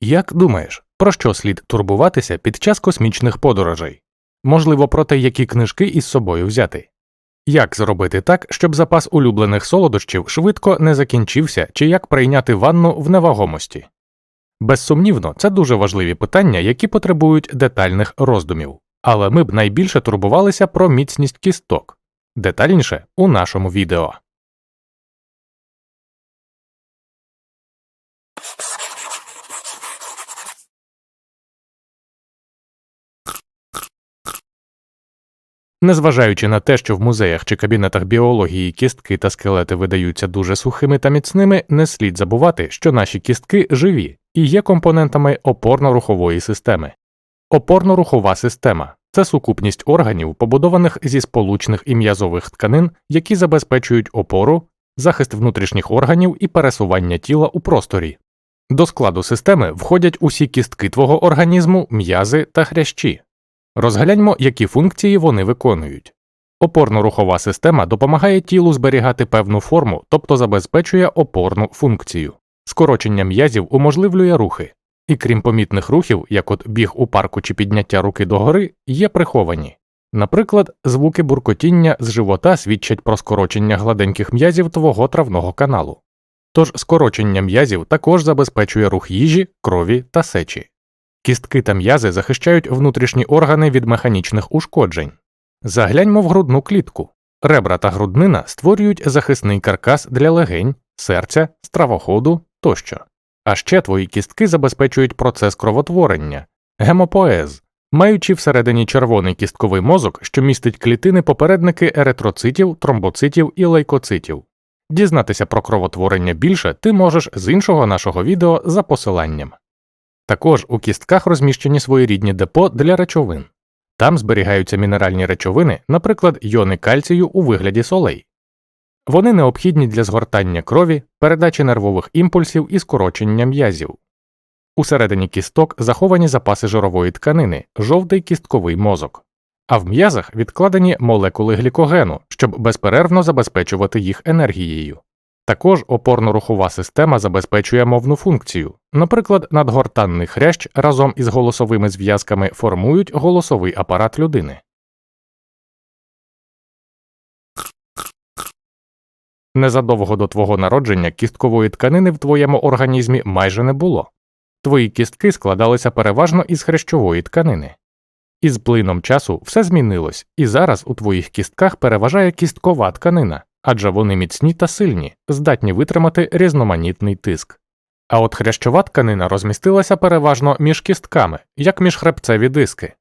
Як думаєш, про що слід турбуватися під час космічних подорожей? Можливо, про те, які книжки із собою взяти? Як зробити так, щоб запас улюблених солодощів швидко не закінчився, чи як прийняти ванну в невагомості? Безсумнівно, це дуже важливі питання, які потребують детальних роздумів, але ми б найбільше турбувалися про міцність кісток. Детальніше у нашому відео. Незважаючи на те, що в музеях чи кабінетах біології кістки та скелети видаються дуже сухими та міцними, не слід забувати, що наші кістки живі і є компонентами опорно-рухової системи. Опорно-рухова система це сукупність органів, побудованих зі сполучних і м'язових тканин, які забезпечують опору, захист внутрішніх органів і пересування тіла у просторі. До складу системи входять усі кістки твого організму, м'язи та хрящі. Розгляньмо, які функції вони виконують. Опорно-рухова система допомагає тілу зберігати певну форму, тобто забезпечує опорну функцію. Скорочення м'язів уможливлює рухи, і крім помітних рухів, як от біг у парку чи підняття руки догори, є приховані. Наприклад, звуки буркотіння з живота свідчать про скорочення гладеньких м'язів твого травного каналу. Тож скорочення м'язів також забезпечує рух їжі, крові та сечі. Кістки та м'язи захищають внутрішні органи від механічних ушкоджень. Загляньмо в грудну клітку. Ребра та груднина створюють захисний каркас для легень, серця, стравоходу тощо. А ще твої кістки забезпечують процес кровотворення, гемопоез, маючи всередині червоний кістковий мозок, що містить клітини попередники еритроцитів, тромбоцитів і лейкоцитів. Дізнатися про кровотворення більше ти можеш з іншого нашого відео за посиланням. Також у кістках розміщені своєрідні депо для речовин. Там зберігаються мінеральні речовини, наприклад, йони кальцію у вигляді солей. Вони необхідні для згортання крові, передачі нервових імпульсів і скорочення м'язів. Усередині кісток заховані запаси жирової тканини, жовтий кістковий мозок, а в м'язах відкладені молекули глікогену, щоб безперервно забезпечувати їх енергією. Також опорно-рухова система забезпечує мовну функцію. Наприклад, надгортанний хрящ разом із голосовими зв'язками формують голосовий апарат людини. Незадовго до твого народження кісткової тканини в твоєму організмі майже не було. Твої кістки складалися переважно із хрящової тканини. Із плином часу все змінилось, і зараз у твоїх кістках переважає кісткова тканина адже вони міцні та сильні, здатні витримати різноманітний тиск. А от хрящова тканина розмістилася переважно між кістками, як міжхребцеві диски.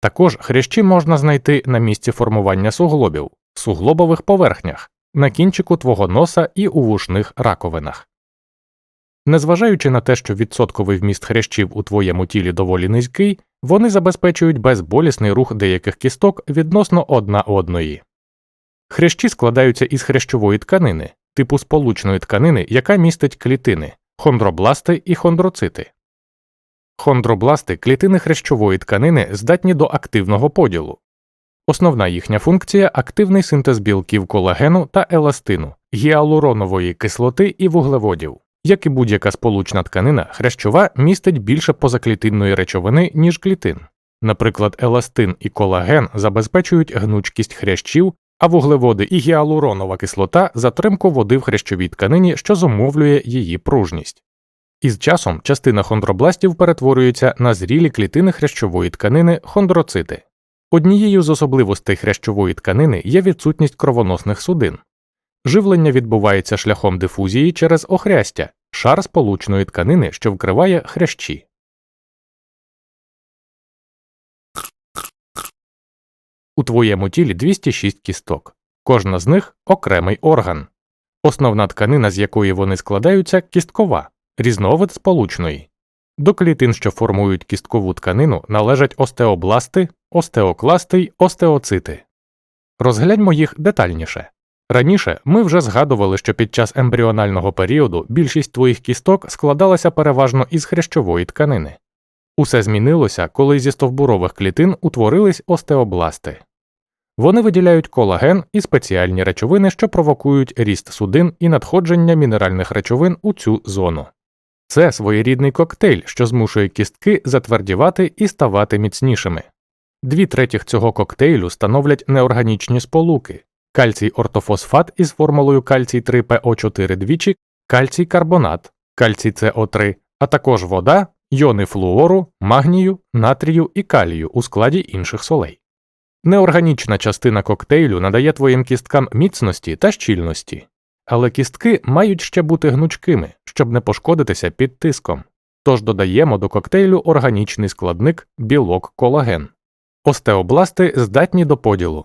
Також хрящі можна знайти на місці формування суглобів, суглобових поверхнях, на кінчику твого носа і у вушних раковинах. Незважаючи на те, що відсотковий вміст хрящів у твоєму тілі доволі низький, вони забезпечують безболісний рух деяких кісток відносно одна одної. Хрящі складаються із хрящової тканини, типу сполучної тканини, яка містить клітини, хондробласти і хондроцити. Хондробласти клітини хрящової тканини здатні до активного поділу. Основна їхня функція активний синтез білків колагену та еластину, гіалуронової кислоти і вуглеводів. Як і будь-яка сполучна тканина, хрящова містить більше позаклітинної речовини, ніж клітин. Наприклад, еластин і колаген забезпечують гнучкість хрящів а вуглеводи і гіалуронова кислота затримку води в хрящовій тканині, що зумовлює її пружність. Із часом частина хондробластів перетворюється на зрілі клітини хрящової тканини хондроцити. Однією з особливостей хрящової тканини є відсутність кровоносних судин. Живлення відбувається шляхом дифузії через охрястя, шар сполучної тканини, що вкриває хрящі. У твоєму тілі 206 кісток, кожна з них окремий орган. Основна тканина, з якої вони складаються, кісткова, різновид сполучної. До клітин, що формують кісткову тканину, належать остеобласти, остеокласти й остеоцити. Розгляньмо їх детальніше. Раніше ми вже згадували, що під час ембріонального періоду більшість твоїх кісток складалася переважно із хрящової тканини. Усе змінилося, коли зі стовбурових клітин утворились остеобласти. Вони виділяють колаген і спеціальні речовини, що провокують ріст судин і надходження мінеральних речовин у цю зону. Це своєрідний коктейль, що змушує кістки затвердівати і ставати міцнішими. Дві третіх цього коктейлю становлять неорганічні сполуки кальцій ортофосфат із формулою кальцій 3 по 4 двічі, кальцій карбонат, кальцій СО3, а також вода, йони флуору, магнію, натрію і калію у складі інших солей. Неорганічна частина коктейлю надає твоїм кісткам міцності та щільності, але кістки мають ще бути гнучкими, щоб не пошкодитися під тиском. Тож додаємо до коктейлю органічний складник білок колаген. Остеобласти здатні до поділу.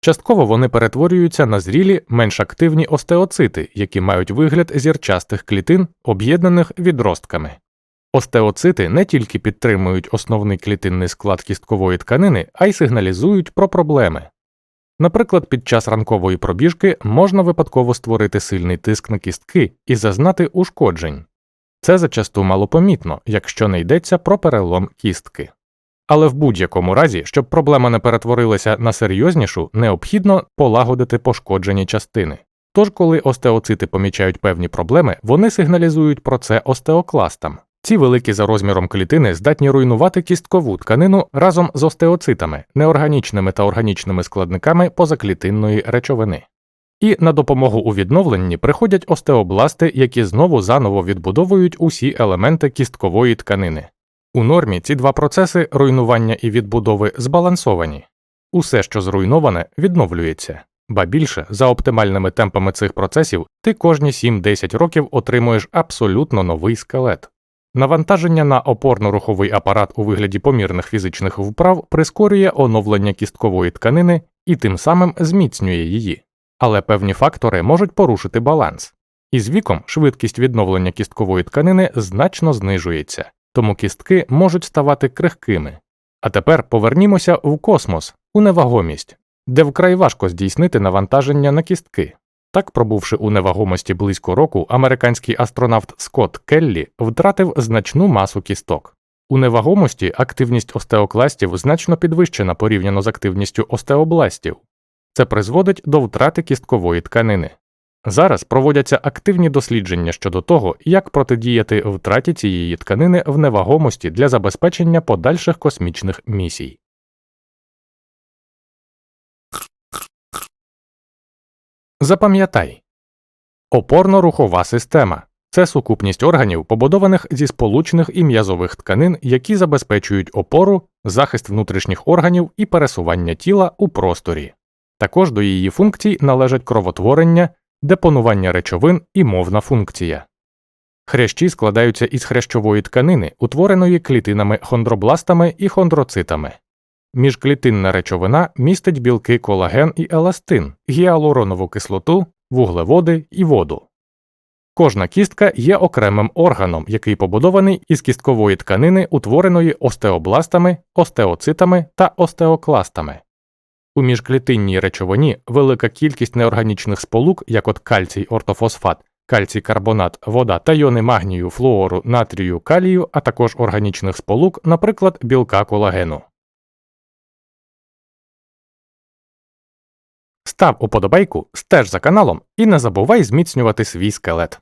Частково вони перетворюються на зрілі, менш активні остеоцити, які мають вигляд зірчастих клітин, об'єднаних відростками. Остеоцити не тільки підтримують основний клітинний склад кісткової тканини, а й сигналізують про проблеми. Наприклад, під час ранкової пробіжки можна випадково створити сильний тиск на кістки і зазнати ушкоджень. Це зачасту малопомітно, якщо не йдеться про перелом кістки. Але в будь-якому разі, щоб проблема не перетворилася на серйознішу, необхідно полагодити пошкоджені частини. Тож, коли остеоцити помічають певні проблеми, вони сигналізують про це остеокластам. Ці великі за розміром клітини здатні руйнувати кісткову тканину разом з остеоцитами, неорганічними та органічними складниками позаклітинної речовини. І на допомогу у відновленні приходять остеобласти, які знову заново відбудовують усі елементи кісткової тканини. У нормі ці два процеси руйнування і відбудови збалансовані. Усе, що зруйноване, відновлюється, ба більше, за оптимальними темпами цих процесів, ти кожні 7-10 років отримуєш абсолютно новий скелет. Навантаження на опорно-руховий апарат у вигляді помірних фізичних вправ прискорює оновлення кісткової тканини і тим самим зміцнює її. Але певні фактори можуть порушити баланс. І з віком швидкість відновлення кісткової тканини значно знижується, тому кістки можуть ставати крихкими. А тепер повернімося в космос, у невагомість, де вкрай важко здійснити навантаження на кістки. Так, пробувши у невагомості близько року, американський астронавт Скотт Келлі втратив значну масу кісток. У невагомості активність остеокластів значно підвищена порівняно з активністю остеобластів. Це призводить до втрати кісткової тканини. Зараз проводяться активні дослідження щодо того, як протидіяти втраті цієї тканини в невагомості для забезпечення подальших космічних місій. Запам'ятай опорно-рухова система це сукупність органів, побудованих зі сполучних і м'язових тканин, які забезпечують опору, захист внутрішніх органів і пересування тіла у просторі. Також до її функцій належать кровотворення, депонування речовин і мовна функція. Хрящі складаються із хрящової тканини, утвореної клітинами хондробластами і хондроцитами. Міжклітинна речовина містить білки колаген і еластин, гіалуронову кислоту, вуглеводи і воду. Кожна кістка є окремим органом, який побудований із кісткової тканини, утвореної остеобластами, остеоцитами та остеокластами. У міжклітинній речовині велика кількість неорганічних сполук, як от кальцій ортофосфат, кальцій карбонат, вода та йони магнію, флуору, натрію, калію, а також органічних сполук, наприклад, білка колагену. Став уподобайку, стеж за каналом і не забувай зміцнювати свій скелет.